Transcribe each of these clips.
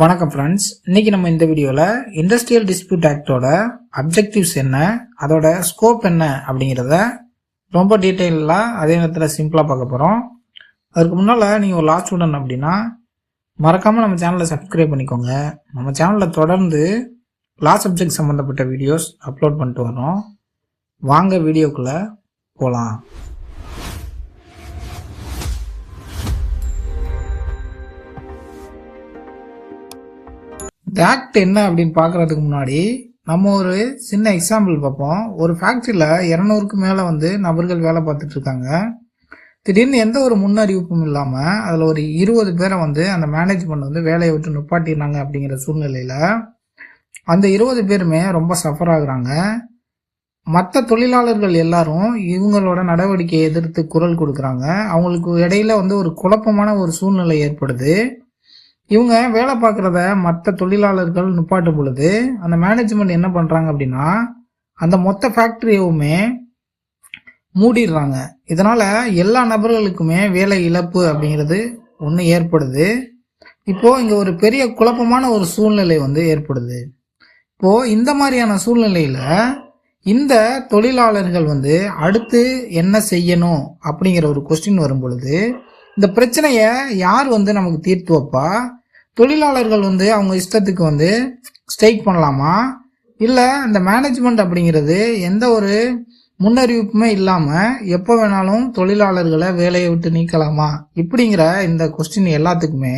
வணக்கம் ஃப்ரெண்ட்ஸ் இன்னைக்கு நம்ம இந்த வீடியோவில் இண்டஸ்ட்ரியல் டிஸ்பியூட் ஆக்டோட அப்ஜெக்டிவ்ஸ் என்ன அதோட ஸ்கோப் என்ன அப்படிங்கிறத ரொம்ப டீட்டெயிலாக அதே நேரத்தில் சிம்பிளாக பார்க்க போகிறோம் அதுக்கு முன்னால் நீங்கள் ஒரு லா ஸ்டூடெண்ட் அப்படின்னா மறக்காமல் நம்ம சேனலை சப்ஸ்கிரைப் பண்ணிக்கோங்க. நம்ம சேனலில் தொடர்ந்து லா சப்ஜெக்ட் சம்மந்தப்பட்ட வீடியோஸ் அப்லோட் பண்ணிட்டு வரோம் வாங்க வீடியோக்குள்ளே போகலாம் இந்த ஆக்ட் என்ன அப்படின்னு பார்க்கறதுக்கு முன்னாடி நம்ம ஒரு சின்ன எக்ஸாம்பிள் பார்ப்போம். ஒரு ஃபேக்ட்ரியில் இரநூறுக்கு மேலே வந்து நபர்கள் வேலை பார்த்துட்டு இருக்காங்க. திடீர்னு எந்த ஒரு முன்னறிவிப்பும் இல்லாமல் அதில் ஒரு இருபது பேரை வந்து அந்த மேனேஜ்மெண்ட் வந்து வேலையை விட்டு நிப்பாட்டிடுறாங்க அப்படிங்கிற சூழ்நிலையில் அந்த இருபது பேருமே ரொம்ப சஃபர் ஆகுறாங்க. மற்ற தொழிலாளர்கள் எல்லாரும் இவங்களோட நடவடிக்கையை எதிர்த்து குரல் கொடுக்குறாங்க. அவங்களுக்கு இடையில வந்து ஒரு குழப்பமான ஒரு சூழ்நிலை ஏற்படுது. இவங்க வேலை பார்க்குறத மற்ற தொழிலாளர்கள் நிப்பாட்டும் பொழுது அந்த மேனேஜ்மெண்ட் என்ன பண்ணுறாங்க அப்படின்னா அந்த மொத்த ஃபேக்ட்ரியவுமே மூடிடுறாங்க. இதனால் எல்லா நபர்களுக்குமே வேலை இழப்பு அப்படிங்கிறது ஒன்று ஏற்படுது. இப்போது இங்கே ஒரு பெரிய குழப்பமான ஒரு சூழ்நிலை வந்து ஏற்படுது. இப்போது இந்த மாதிரியான சூழ்நிலையில் இந்த தொழிலாளர்கள் வந்து அடுத்து என்ன செய்யணும் அப்படிங்கிற ஒரு கொஸ்டின் வரும் பொழுது இந்த பிரச்சனையை யார் வந்து நமக்கு தீர்த்து வைப்பா? தொழிலாளர்கள் வந்து அவங்க இஷ்டத்துக்கு வந்து ஸ்ட்ரைக் பண்ணலாமா? இல்லை அந்த மேனேஜ்மெண்ட் அப்படிங்கிறது எந்த ஒரு முன்னறிவிப்புமே இல்லாமல் எப்போ வேணாலும் தொழிலாளர்களை வேலையை விட்டு நீக்கலாமா? இப்படிங்கிற இந்த கொஸ்டின் எல்லாத்துக்குமே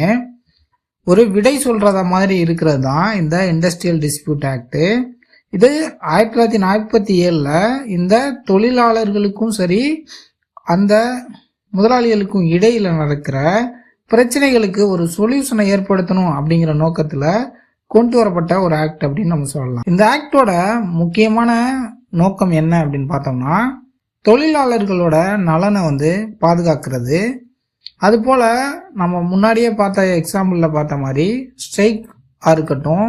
ஒரு விடை சொல்கிறத மாதிரி இருக்கிறது தான் இந்த இண்டஸ்ட்ரியல் டிஸ்பியூட் ஆக்டு இது ஆயிரத்தி தொள்ளாயிரத்தி நாற்பத்தி ஏழில் இந்த தொழிலாளர்களுக்கும் சரி அந்த முதலாளிகளுக்கும் இடையில் நடக்கிற பிரச்சனைகளுக்கு ஒரு சொல்யூஷனை ஏற்படுத்தணும் அப்படிங்கிற நோக்கத்தில் கொண்டு வரப்பட்ட ஒரு ஆக்ட் அப்படின்னு நம்ம சொல்லலாம். இந்த ஆக்டோட முக்கியமான நோக்கம் என்ன அப்படின்னு பார்த்தோம்னா தொழிலாளர்களோட நலனை வந்து பாதுகாக்கிறது. அதுபோல் நம்ம முன்னாடியே பார்த்த எக்ஸாம்பிளில் பார்த்த மாதிரி ஸ்ட்ரைக்காக இருக்கட்டும்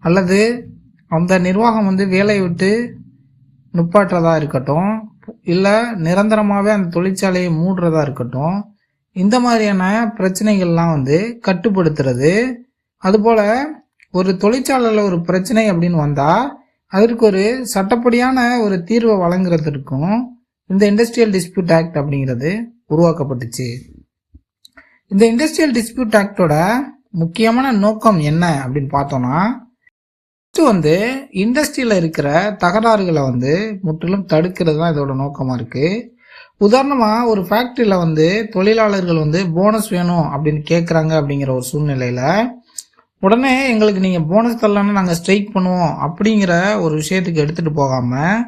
அல்லது அந்த நிர்வாகம் வந்து வேலையை விட்டு நுப்பாட்டுறதா இருக்கட்டும் இல்லை நிரந்தரமாகவே அந்த தொழிற்சாலையை மூடுறதா இருக்கட்டும் இந்த மாதிரியான பிரச்சனைகள்லாம் வந்து கட்டுப்படுத்துறது. அதுபோல் ஒரு தொழிற்சாலையில் ஒரு பிரச்சனை அப்படின்னு வந்தால் அதற்கு ஒரு சட்டப்படியான ஒரு தீர்வை வழங்குறதுக்கும் இந்த இண்டஸ்ட்ரியல் டிஸ்பியூட் ஆக்ட் அப்படிங்கிறது உருவாக்கப்பட்டுச்சு. இந்த இண்டஸ்ட்ரியல் டிஸ்பியூட் ஆக்டோட முக்கியமான நோக்கம் என்ன அப்படின்னு பார்த்தோம்னா ஃபஸ்ட்டு வந்து இண்டஸ்ட்ரியில் இருக்கிற தகராறுகளை வந்து முற்றிலும் தடுக்கிறது தான் இதோட நோக்கமாக இருக்குது உதாரணமாக ஒரு ஃபேக்ட்ரியில் வந்து தொழிலாளர்கள் வந்து போனஸ் வேணும் அப்படின்னு கேட்குறாங்க அப்படிங்கிற ஒரு சூழ்நிலையில் உடனே எங்களுக்கு நீங்கள் போனஸ் தரலான்னு நாங்கள் ஸ்ட்ரைக் பண்ணுவோம் அப்படிங்கிற ஒரு விஷயத்துக்கு எடுத்துகிட்டு போகாமல்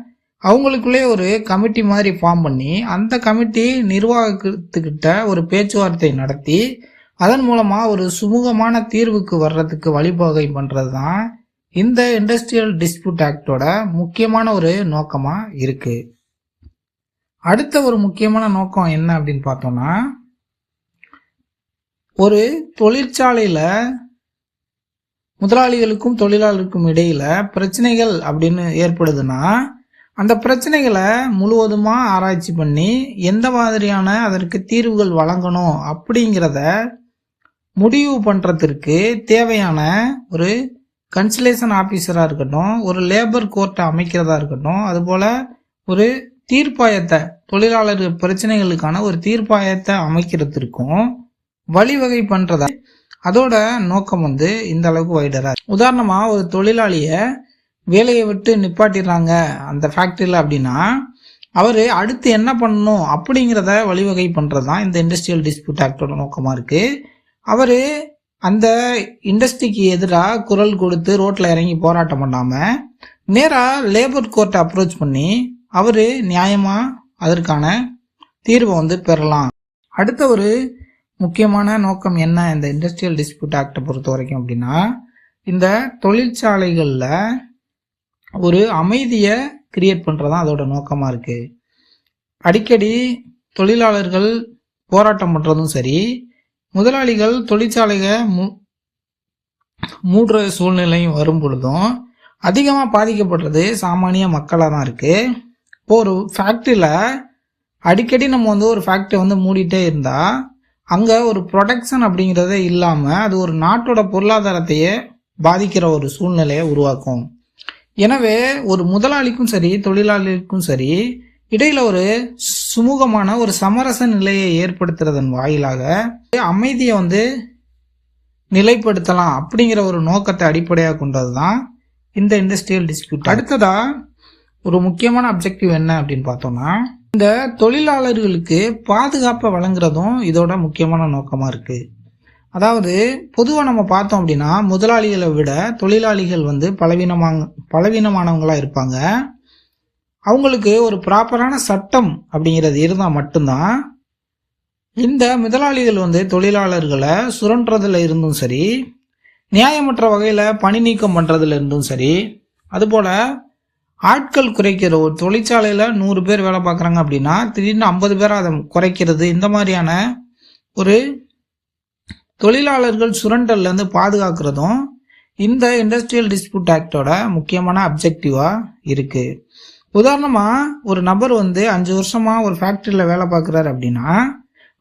அவங்களுக்குள்ளே ஒரு கமிட்டி மாதிரி ஃபார்ம் பண்ணி அந்த கமிட்டி நிர்வாகத்துக்கிட்ட ஒரு பேச்சுவார்த்தை நடத்தி அதன் மூலமாக ஒரு சுமூகமான தீர்வுக்கு வர்றதுக்கு வழிவகை பண்ணுறது தான் இந்த இண்டஸ்ட்ரியல் டிஸ்பியூட் ஆக்டோட முக்கியமான ஒரு நோக்கமாக இருக்குது அடுத்த ஒரு முக்கியமான நோக்கம் என்ன அப்படின்னு பார்த்தோம்னா ஒரு தொழிற்சாலையில் முதலாளிகளுக்கும் தொழிலாளருக்கும் இடையில் பிரச்சனைகள் அப்படின்னு ஏற்படுதுன்னா அந்த பிரச்சனைகளை முழுவதுமாக ஆராய்ச்சி பண்ணி எந்த மாதிரியான அதற்கு தீர்வுகள் வழங்கணும் அப்படிங்கிறத முடிவு பண்ணுறதுக்கு தேவையான ஒரு கன்சலேஷன் ஆஃபீஸராக இருக்கட்டும் ஒரு லேபர் கோர்ட்டை அமைக்கிறதா இருக்கட்டும் அதுபோல் ஒரு தீர்ப்பாயத்தை தொழிலாளர் பிரச்சனைகளுக்கான ஒரு தீர்ப்பாயத்தை அமைக்கிறதுக்கும் வழிவகை பண்றதா? அதோட நோக்கம் வந்து இந்த அளவுக்கு வைடரா உதாரணமா ஒரு தொழிலாளிய வேலையை விட்டு நிப்பாட்டிடுறாங்க அந்த ஃபேக்டரியில் அப்படின்னா அவர் அடுத்து என்ன பண்ணணும் அப்படிங்கிறத வழிவகை பண்ணுறது தான் இந்த இண்டஸ்ட்ரியல் டிஸ்பியூட் ஆக்டோட நோக்கமாக இருக்குது அவர் அந்த இண்டஸ்ட்ரிக்கு எதிராக குரல் கொடுத்து ரோட்டில் இறங்கி போராட்டம் பண்ணாமல் நேராக லேபர் கோர்ட்டை அப்ரோச் பண்ணி அவர் நியாயமாக அதற்கான தீர்வை வந்து பெறலாம். அடுத்த ஒரு முக்கியமான நோக்கம் என்ன இந்த இண்டஸ்ட்ரியல் டிஸ்பியூட் ஆக்டை பொறுத்த வரைக்கும் அப்படின்னா இந்த தொழிற்சாலைகளில் ஒரு அமைதியை கிரியேட் பண்ணுறது அதோட நோக்கமாக இருக்குது அடிக்கடி தொழிலாளர்கள் போராட்டம் பண்ணுறதும் சரி முதலாளிகள் தொழிற்சாலைகளை மூ மூடுற சூழ்நிலையும் வரும் பொழுதும் அதிகமாக பாதிக்கப்படுறது சாமானிய மக்களாக தான் இருக்குது இப்போ ஒரு ஃபேக்ட்ரியில் அடிக்கடி நம்ம வந்து ஒரு ஃபேக்ட்ரி வந்து மூடிட்டே இருந்தால் அங்கே ஒரு ப்ரொடெக்ஷன் அப்படிங்கிறதே இல்லாமல் அது ஒரு நாட்டோட பொருளாதாரத்தையே பாதிக்கிற ஒரு சூழ்நிலையை உருவாக்கும். எனவே ஒரு முதலாளிக்கும் சரி தொழிலாளிக்கும் சரி இடையில ஒரு சுமூகமான ஒரு சமரச நிலையை ஏற்படுத்துறதன் வாயிலாக அமைதியை வந்து நிலைப்படுத்தலாம் அப்படிங்கிற ஒரு நோக்கத்தை அடிப்படையாக கொண்டது தான் இந்த இண்டஸ்ட்ரியல் டிஸ்பியூட் அடுத்ததாக ஒரு முக்கியமான அப்ஜெக்டிவ் என்ன அப்படின்னு பார்த்தோம்னா இந்த தொழிலாளர்களுக்கு பாதுகாப்பை வழங்குறதும் இதோட முக்கியமான நோக்கமாக இருக்கு. அதாவது பொதுவாக நம்ம பார்த்தோம் அப்படின்னா முதலாளிகளை விட தொழிலாளிகள் வந்து பலவீனமாக பலவீனமானவங்களாக இருப்பாங்க. அவங்களுக்கு ஒரு ப்ராப்பரான சட்டம் அப்படிங்கிறது இருந்தால் மட்டும்தான் இந்த முதலாளிகள் வந்து தொழிலாளர்களை சுரண்டுறதுல இருந்தும் சரி நியாயமற்ற வகையில் பணி நீக்கம் பண்ணுறதுல இருந்தும் சரி அதுபோல் ஆட்கள் குறைக்கிற ஒரு தொழிற்சாலையில் நூறு பேர் வேலை பார்க்குறாங்க அப்படின்னா திடீர்னு ஐம்பது பேர் அதை குறைக்கிறது. இந்த மாதிரியான ஒரு தொழிலாளர்கள் சுரண்டல்லேருந்து பாதுகாக்கிறதும் இந்த இண்டஸ்ட்ரியல் டிஸ்பியூட் ஆக்டோட முக்கியமான அப்ஜெக்டிவாக இருக்குது உதாரணமாக ஒரு நபர் வந்து அஞ்சு வருஷமாக ஒரு ஃபேக்ட்ரியில் வேலை பார்க்குறாரு அப்படின்னா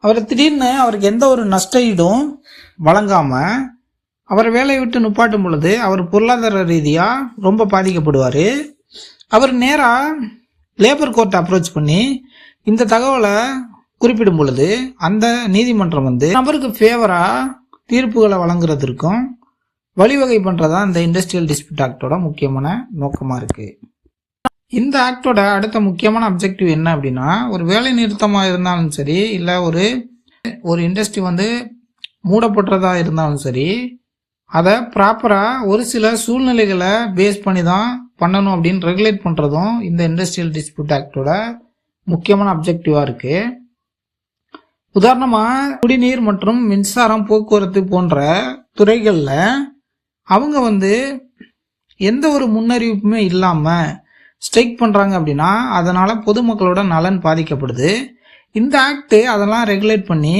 அவரை திடீர்னு அவருக்கு எந்த ஒரு நஷ்ட ஈடும் வழங்காமல் அவரை வேலையை விட்டு நுப்பாட்டும் பொழுது அவர் பொருளாதார ரீதியாக ரொம்ப பாதிக்கப்படுவார். அவர் நேராக லேபர் கோர்ட்டை அப்ரோச் பண்ணி இந்த தகவலை குறிப்பிடும் பொழுது அந்த நீதிமன்றம் வந்து நபருக்கு ஃபேவராக தீர்ப்புகளை வழங்குறதற்கும் வழிவகை பண்ணுறதா இந்த இண்டஸ்ட்ரியல் டிஸ்பியூட் ஆக்டோட முக்கியமான நோக்கமாக இருக்குது இந்த ஆக்டோட அடுத்த முக்கியமான அப்ஜெக்டிவ் என்ன அப்படின்னா ஒரு வேலை நிறுத்தமாக இருந்தாலும் சரி இல்லை ஒரு ஒரு இண்டஸ்ட்ரி வந்து மூடப்படுறதா இருந்தாலும் சரி அதை ப்ராப்பராக ஒரு சில சூழ்நிலைகளை பேஸ் பண்ணி தான் பண்ணணும் அப்படின்னு ரெகுலேட் பண்ணுறதும் இந்த இண்டஸ்ட்ரியல் டிஸ்பியூட் ஆக்டோட முக்கியமான அப்ஜெக்டிவாக இருக்குது உதாரணமாக குடிநீர் மற்றும் மின்சாரம் போக்குவரத்து போன்ற துறைகளில் அவங்க வந்து எந்த ஒரு முன்னறிவிப்புமே இல்லாமல் ஸ்ட்ரைக் பண்ணுறாங்க அப்படின்னா அதனால் பொதுமக்களோட நலன் பாதிக்கப்படுது. இந்த ஆக்ட் அதெல்லாம் ரெகுலேட் பண்ணி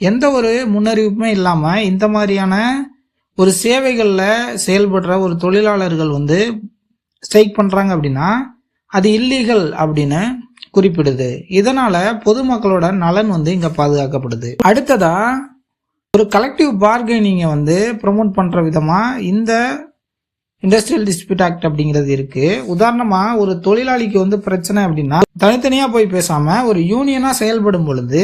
எந்த ஒரு முன்னறிவிப்புமே இல்லாமல் இந்த மாதிரியான ஒரு சேவைகளில் செயல்படுற ஒரு தொழிலாளர்கள் வந்து ஸ்ட்ரைக் பண்ணுறாங்க அப்படின்னா அது இல்லீகல் அப்படின்னு குறிப்பிடுது. இதனால் பொதுமக்களோட நலன் வந்து இங்கே பாதுகாக்கப்படுது. அடுத்ததாக ஒரு கலெக்டிவ் பார்கெனிங்கை வந்து ப்ரொமோட் பண்ணுற விதமாக இந்த இண்டஸ்ட்ரியல் டிஸ்பியூட் ஆக்ட் அப்படிங்கிறது இருக்கு. உதாரணமா ஒரு தொழிலாளிக்கு வந்து பிரச்சனை அப்படின்னா தனித்தனியா போய் பேசாம ஒரு யூனியனா செயல்படும் பொழுது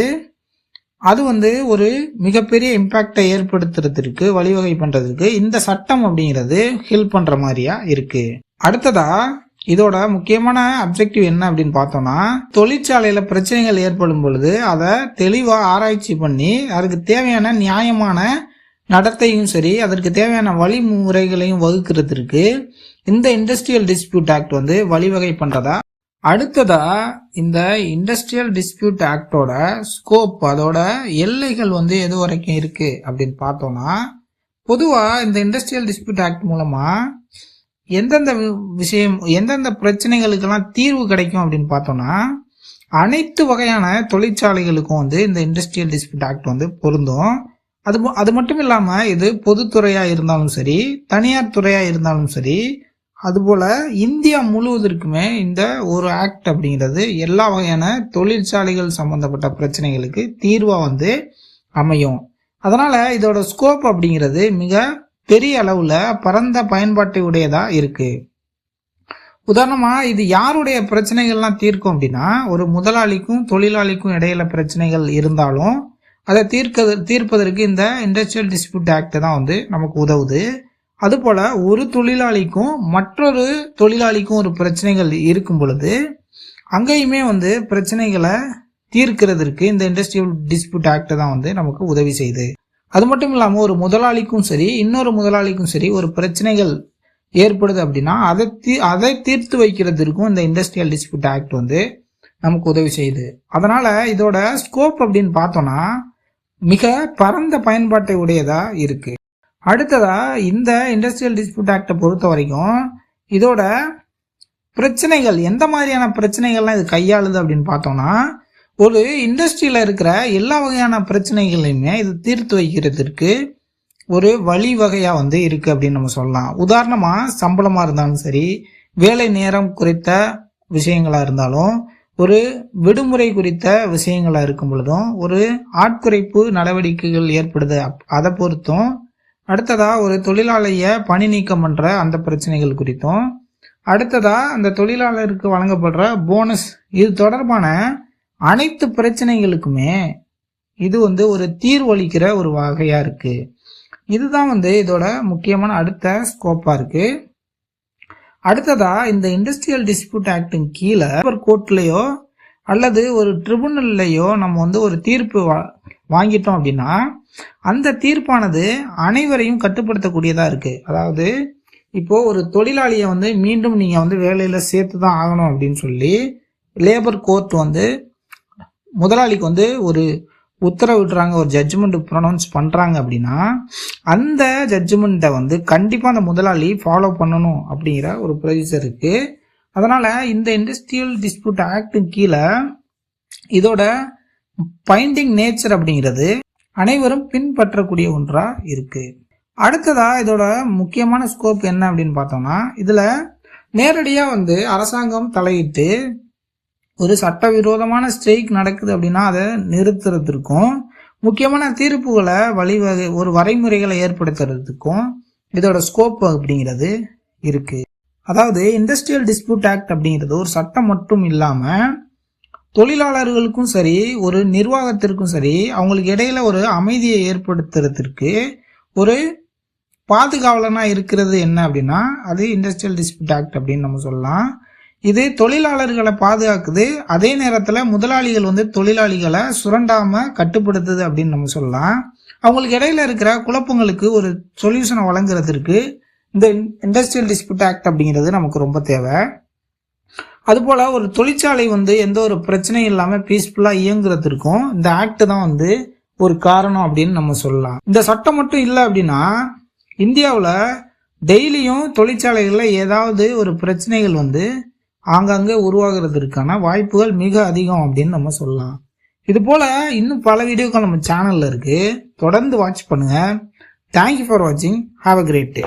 அது வந்து ஒரு மிகப்பெரிய இம்பேக்டை ஏற்படுத்துறதுக்கு வழிவகை பண்றதுக்கு இந்த சட்டம் அப்படிங்கிறது ஹெல்ப் பண்ற மாதிரியா இருக்கு. அடுத்ததா இதோட முக்கியமான அப்ஜெக்டிவ் என்ன அப்படின்னு பார்த்தோம்னா தொழிற்சாலையில பிரச்சனைகள் ஏற்படும் பொழுது அதை தெளிவா ஆராய்ச்சி பண்ணி அதுக்கு தேவையான நியாயமான நடத்தையும் சரி அதற்கு தேவையான வழிமுறைகளையும் வகுக்கிறதுக்கு இந்த இண்டஸ்ட்ரியல் டிஸ்பியூட் ஆக்ட் வந்து வழிவகை பண்றதா? அடுத்ததா இந்த இண்டஸ்ட்ரியல் டிஸ்பியூட் ஆக்டோட ஸ்கோப் அதோட எல்லைகள் வந்து எது வரைக்கும் இருக்கு அப்படின்னு பார்த்தோம்னா பொதுவா இந்த இண்டஸ்ட்ரியல் டிஸ்பியூட் ஆக்ட் மூலமா எந்தெந்த விஷயம் எந்தெந்த பிரச்சனைகளுக்கெல்லாம் தீர்வு கிடைக்கும் அப்படின்னு பார்த்தோம்னா அனைத்து வகையான தொழிற்சாலைகளுக்கும் வந்து இந்த இண்டஸ்ட்ரியல் டிஸ்பியூட் ஆக்ட் வந்து பொருந்தும். அது அது மட்டும் இல்லாமல் இது பொதுத்துறையாக இருந்தாலும் சரி தனியார் துறையாக இருந்தாலும் சரி அதுபோல் இந்தியா முழுவதற்குமே இந்த ஒரு ஆக்ட் அப்படிங்கிறது எல்லா வகையான தொழிற்சாலைகள் சம்பந்தப்பட்ட பிரச்சனைகளுக்கு தீர்வாக வந்து அமையும். அதனால் இதோட ஸ்கோப் அப்படிங்கிறது மிக பெரிய அளவில் பரந்த பயன்பாட்டை உடையதாக இருக்குது உதாரணமாக இது யாருடைய பிரச்சனைகள்லாம் தீர்க்கும் அப்படின்னா ஒரு முதலாளிக்கும் தொழிலாளிக்கும் இடையில பிரச்சனைகள் இருந்தாலும் அதை தீர்க்க தீர்ப்பதற்கு இந்த இண்டஸ்ட்ரியல் டிஸ்பியூட் ஆக்ட் தான் வந்து நமக்கு உதவுது. அதுபோல் ஒரு தொழிலாளிக்கும் மற்றொரு தொழிலாளிக்கும் ஒரு பிரச்சனைகள் இருக்கும் பொழுது அங்கேயுமே வந்து பிரச்சனைகளை தீர்க்கிறதுக்கு இந்த இண்டஸ்ட்ரியல் டிஸ்பியூட் ஆக்ட் தான் வந்து நமக்கு உதவி செய்யுது அது மட்டும் இல்லாமல் ஒரு முதலாளிக்கும் சரி இன்னொரு முதலாளிக்கும் சரி ஒரு பிரச்சனைகள் ஏற்படுது அப்படின்னா அதை தீ அதை தீர்த்து வைக்கிறதுக்கும் இந்த இண்டஸ்ட்ரியல் டிஸ்பியூட் ஆக்ட் வந்து நமக்கு உதவி செய்யுது. அதனால் இதோட ஸ்கோப் அப்படின்னு பார்த்தோன்னா மிக பரந்த பயன்பாட்டை உடையதாக இருக்குது அடுத்ததாக இந்த இண்டஸ்ட்ரியல் டிஸ்பியூட் ஆக்டை பொறுத்த வரைக்கும் இதோட பிரச்சனைகள் எந்த மாதிரியான பிரச்சனைகள்லாம் இது கையாளுது அப்படின்னு பார்த்தோம்னா ஒரு இண்டஸ்ட்ரியில் இருக்கிற எல்லா வகையான பிரச்சனைகளையுமே இது தீர்த்து வைக்கிறதுக்கு ஒரு வழிவகையாக வந்து இருக்குது அப்படின்னு நம்ம சொல்லலாம். உதாரணமாக சம்பளமாக இருந்தாலும் சரி வேலை நேரம் குறித்த விஷயங்களாக இருந்தாலும் ஒரு விடுமுறை குறித்த விஷயங்களாக இருக்கும் பொழுதும் ஒரு ஆட்குறைப்பு நடவடிக்கைகள் ஏற்படுது அப்- அதை பொறுத்தும் அடுத்ததாக ஒரு தொழிலாளிய பணி நீக்கம் பண்ணுற அந்த பிரச்சனைகள் குறித்தும் அடுத்ததாக அந்த தொழிலாளருக்கு வழங்கப்படுற போனஸ் இது தொடர்பான அனைத்து பிரச்சனைகளுக்குமே இது வந்து ஒரு தீர்வளிக்கிற ஒரு வகையா இருக்கு. இதுதான் வந்து இதோட முக்கியமான அடுத்த ஸ்கோப்பா இருக்கு. அடுத்ததா இந்த இண்டஸ்ட்ரியல் டிஸ்பியூட் ஆக்டின் கீழே ஒரு கோர்ட்லயோ அல்லது ஒரு ட்ரிபுனல்லையோ நம்ம வந்து ஒரு தீர்ப்பு வா- வாங்கிட்டோம் அப்படின்னா அந்த தீர்ப்பானது அனைவரையும் கட்டுப்படுத்தக்கூடியதா இருக்கு. அதாவது இப்போ ஒரு தொழிலாளியை வந்து மீண்டும் நீங்க வந்து வேலையில சேர்த்து தான் ஆகணும் அப்படின்னு சொல்லி லேபர் கோர்ட் வந்து முதலாளிக்கு வந்து ஒரு உத்தரவிடுறாங்க ஒரு ஜட்ஜ்மெண்ட் ப்ரொனவுன்ஸ் பண்ணுறாங்க அப்படின்னா அந்த ஜட்ஜ்மெண்ட்டை வந்து கண்டிப்பாக அந்த முதலாளி ஃபாலோ பண்ணணும் அப்படிங்கிற ஒரு ப்ரொசீஜர் இருக்குது அதனால் இந்த இண்டஸ்ட்ரியல் டிஸ்பியூட் ஆக்டு கீழே இதோட பைண்டிங் நேச்சர் அப்படிங்கிறது அனைவரும் பின்பற்றக்கூடிய ஒன்றாக இருக்குது அடுத்ததாக இதோட முக்கியமான ஸ்கோப் என்ன அப்படின்னு பார்த்தோம்னா இதில் நேரடியாக வந்து அரசாங்கம் தலையிட்டு ஒரு சட்டவிரோதமான ஸ்ட்ரைக் நடக்குது அப்படின்னா அதை நிறுத்துறதுக்கும் முக்கியமான தீர்ப்புகளை வழிவகை ஒரு வரைமுறைகளை ஏற்படுத்துறதுக்கும் இதோட ஸ்கோப் அப்படிங்கிறது இருக்கு. அதாவது இண்டஸ்ட்ரியல் டிஸ்பியூட் ஆக்ட் அப்படிங்கிறது ஒரு சட்டம் மட்டும் இல்லாமல் தொழிலாளர்களுக்கும் சரி ஒரு நிர்வாகத்திற்கும் சரி அவங்களுக்கு இடையில ஒரு அமைதியை ஏற்படுத்துறதுக்கு ஒரு பாதுகாவலனா இருக்கிறது என்ன அப்படின்னா அது இண்டஸ்ட்ரியல் டிஸ்பியூட் ஆக்ட் அப்படின்னு நம்ம சொல்லலாம். இது தொழிலாளர்களை பாதுகாக்குது. அதே நேரத்தில் முதலாளிகள் வந்து தொழிலாளிகளை சுரண்டாமல் கட்டுப்படுத்துது அப்படின்னு நம்ம சொல்லலாம். அவங்களுக்கு இடையில இருக்கிற குழப்பங்களுக்கு ஒரு சொல்யூஷனை வழங்குறதுக்கு இந்த இண்டஸ்ட்ரியல் டிஸ்பியூட் ஆக்ட் அப்படிங்கிறது நமக்கு ரொம்ப தேவை. அதுபோல் ஒரு தொழிற்சாலை வந்து எந்த ஒரு பிரச்சனையும் இல்லாமல் பீஸ்ஃபுல்லாக இயங்குறதுக்கும் இந்த ஆக்ட் தான் வந்து ஒரு காரணம் அப்படின்னு நம்ம சொல்லலாம். இந்த சட்டம் மட்டும் இல்லை அப்படின்னா இந்தியாவில் டெய்லியும் தொழிற்சாலைகளில் ஏதாவது ஒரு பிரச்சனைகள் வந்து ஆங்காங்கே உருவாகிறதுக்கான வாய்ப்புகள் மிக அதிகம் அப்படின்னு நம்ம சொல்லலாம். இது போல் இன்னும் பல வீடியோக்கள் நம்ம சேனலில் இருக்குது தொடர்ந்து வாட்ச் பண்ணுங்கள் தேங்க்யூ ஃபார் வாட்சிங் ஹாவ் அ கிரேட் டே